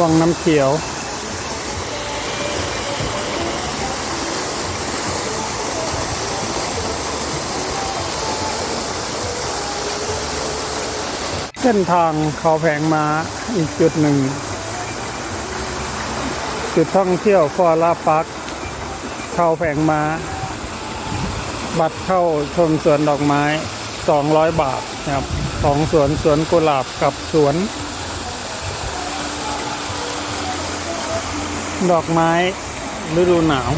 วังน้ำเขียว เส้นทางเขาแผงมาอีกจุดหนึ่ง จุดท่องเที่ยวฟอราปักเขาแผงมา บัตรเข้าชมสวนดอกไม้ 200 บาทนะครับของสวนสวนกุหลาบกับสวน ดอกไม้ฤดูหนาว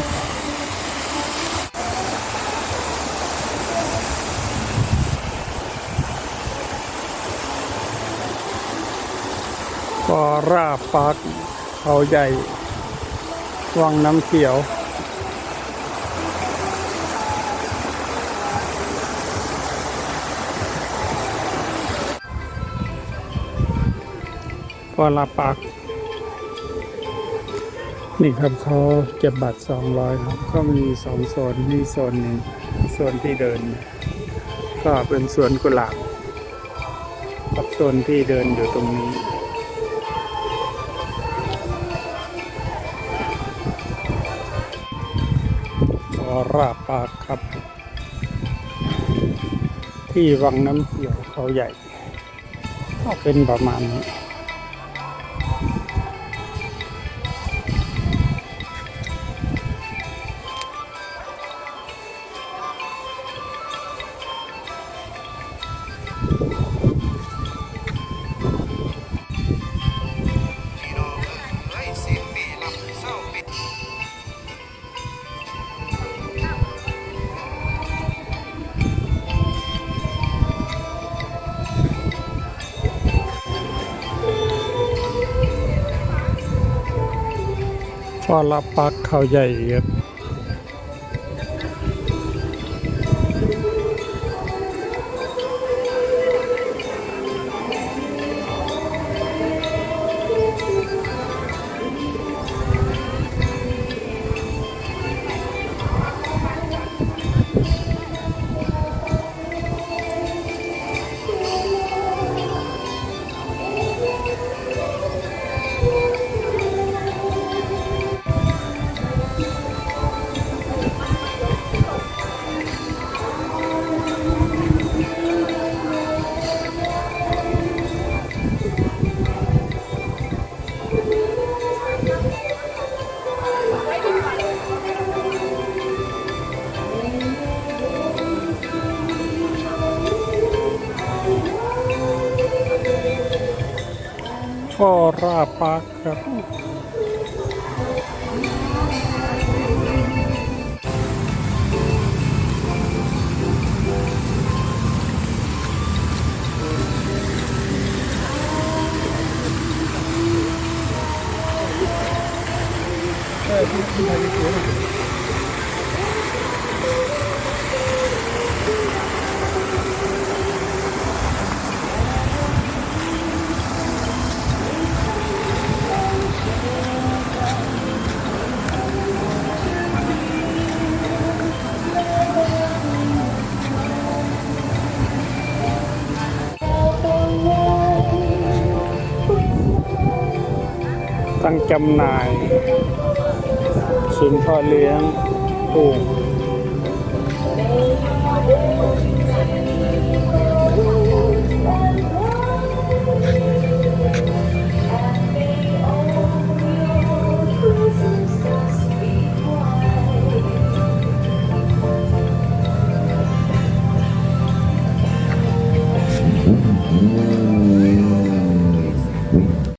กอราปักเขาใหญ่ วังน้ำเขียว ปอลาปักนี่ครับเขาเก็บบัตรสองร้อยครับก็มีสองโซนนี่โซนหนึ่งโซนที่เดิน ก็เป็นสวนกุหลาบกับโซนที่เดินอยู่ตรงนี้ขอราปากครับ ที่วังน้ำเขียวเขาใหญ่ ก็เป็นประมาณนี้ ปลาปักเขาใหญ่ครับ ฟอ ตั้งจำหน่ายศูนย์พ่อเลี้ยงปลูก